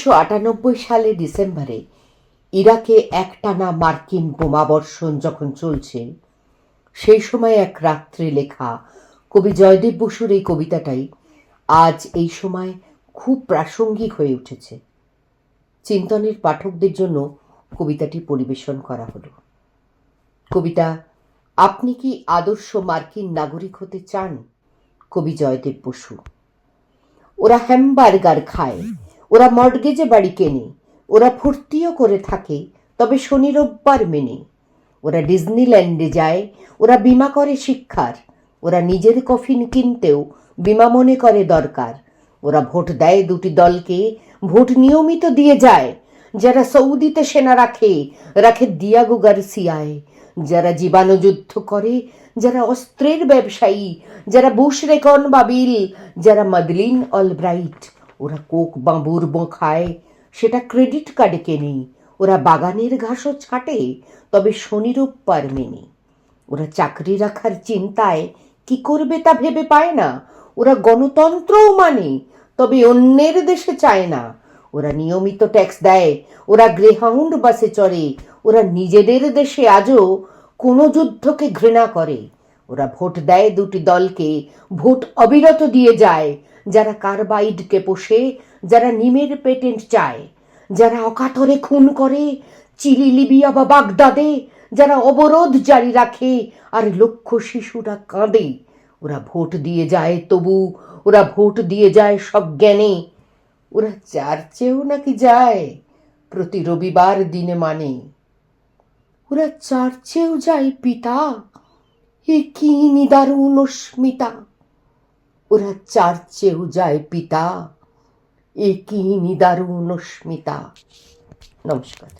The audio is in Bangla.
উনিশশো আটানব্বই সালে ডিসেম্বরে ইরাকে একটানা মার্কিন বোমাবর্ষণ যখন চলছে, সেই সময় এক রাত্রে লেখা কবি জয়দেব বসুর এই কবিতাটাই আজ এই সময় খুব প্রাসঙ্গিক হয়ে উঠেছে। চিন্তনের পাঠকদের জন্য কবিতাটি পরিবেশন করা হলো। কবিতা, আপনি কি আদর্শ মার্কিন নাগরিক হতে চান? কবি জয়দেব বসু। ওরা হ্যামবার্গার খায়। ওরা মর্টগেজে বাড়ি কেনে, ওরা ফুর্তিও করে থাকে, তবে শনি রোববার মেনে। ওরা ডিজনিল্যান্ডে যায়, ওরা বিমা করে শিক্ষার, ওরা নিজের কফিন কিনতেও বিমা মনে করে দরকার। ওরা ভোট দেয় দুটি দলকে, ভোট নিয়মিত দিয়ে যায়। যারা সৌদিতে সেনা রাখে রাখে দিয়াগো গার্সিয়ায়। যারা জীবাণু যুদ্ধ করে, যারা অস্ত্রের ব্যবসায়ী, যারা বুশরেকন বাবিল যারা মাদলিন অলব্রাইট। ওরা কোক বোঁ খায়। সেটা ক্রেডিট কার্ডে কেনে ওরা বাগানের ঘাসও ছাটে, তবে শনি রোববার মেনে। ওরা চাকরি রাখার চিন্তায় কি করবে তা ভেবে পায় না। ওরা গণতন্ত্রও মানে তবে অন্যের দেশে চায় না। ওরা নিয়মিত ট্যাক্স দেয়, ওরা গ্রেহাউন্ড বাসে চড়ে, ওরা নিজেদের দেশে আজও কোনো যুদ্ধকে ঘৃণা করে। ওরা ভোট দেয় দুটি দলকে, ভোট অবিরত দিয়ে যায়। যারা কার্বাইডকে পোষে, যারা নিমের পেটেন্ট চায়, যারা অকাতরে খুন করে, চিলি লিবিয়া বা বাগদাদে, যারা অবরোধ জারি রাখে আর লক্ষ শিশুরা কাঁদে, ওরা ভোট দিয়ে যায় তবু, ওরা ভোট দিয়ে যায় সব জ্ঞানে, ওরা চার্চেও নাকি যায়, প্রতি রবিবার দিনে মানে ওরা চার্চেও যায় পিতা, এ কি নিদারুণ অস্মিতা। ওরা চার্চেও যায় পিতা। এ কি নিদারুণ অস্মিতা। নমস্কার।